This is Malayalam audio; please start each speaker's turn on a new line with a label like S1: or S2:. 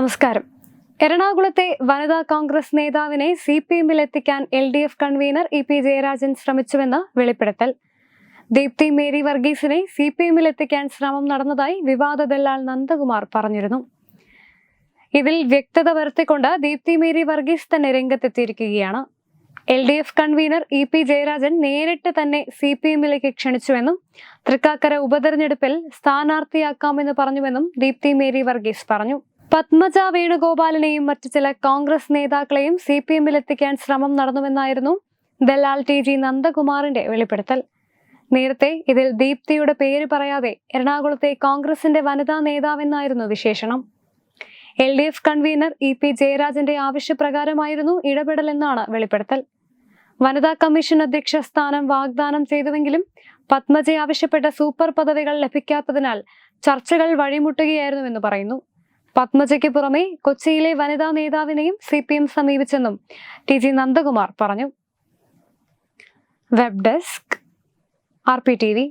S1: നമസ്കാരം. എറണാകുളത്തെ വനിതാ കോൺഗ്രസ് നേതാവിനെ സി പി എമ്മിൽ എത്തിക്കാൻ L D F convener E P Jayarajan ശ്രമിച്ചുവെന്ന് വെളിപ്പെടുത്തൽ. ദീപ്തി മേരി വർഗീസിനെ സി പി എമ്മിൽ എത്തിക്കാൻ ശ്രമം നടന്നതായി വിവാദ ദല്ലാൽ നന്ദകുമാർ പറഞ്ഞിരുന്നു. ഇതിൽ വ്യക്തത വരുത്തിക്കൊണ്ട് ദീപ്തി മേരി വർഗീസ് തന്നെ രംഗത്തെത്തിയിരിക്കുകയാണ്. L D F convener E P Jayarajan നേരിട്ട് തന്നെ സി പി എമ്മിലേക്ക് ക്ഷണിച്ചുവെന്നും തൃക്കാക്കര ഉപതെരഞ്ഞെടുപ്പിൽ സ്ഥാനാർത്ഥിയാക്കാമെന്ന് പറഞ്ഞുവെന്നും ദീപ്തി മേരി വർഗീസ് പറഞ്ഞു. പത്മജ വേണുഗോപാലിനെയും മറ്റു ചില കോൺഗ്രസ് നേതാക്കളെയും സി പി എമ്മിൽ എത്തിക്കാൻ ശ്രമം നടന്നുവെന്നായിരുന്നു ദലാൽ ടി ജി നന്ദകുമാറിന്റെ വെളിപ്പെടുത്തൽ. നേരത്തെ ഇതിൽ ദീപ്തിയുടെ പേര് പറയാതെ എറണാകുളത്തെ കോൺഗ്രസിന്റെ വനിതാ നേതാവെന്നായിരുന്നു വിശേഷണം. L D F convener E P ജയരാജന്റെ ആവശ്യപ്രകാരമായിരുന്നു ഇടപെടലെന്നാണ് വെളിപ്പെടുത്തൽ. വനിതാ കമ്മീഷൻ അധ്യക്ഷ സ്ഥാനം വാഗ്ദാനം ചെയ്തുവെങ്കിലും പത്മജ ആവശ്യപ്പെട്ട സൂപ്പർ പദവികൾ ലഭിക്കാത്തതിനാൽ ചർച്ചകൾ വഴിമുട്ടുകയായിരുന്നുവെന്ന് പറയുന്നു. പത്മജയ്ക്ക് പുറമെ കൊച്ചിയിലെ വനിതാ നേതാവിനെയും സി പി എം സമീപിച്ചെന്നും ടി ജി നന്ദകുമാർ പറഞ്ഞു. Web desk R P T V.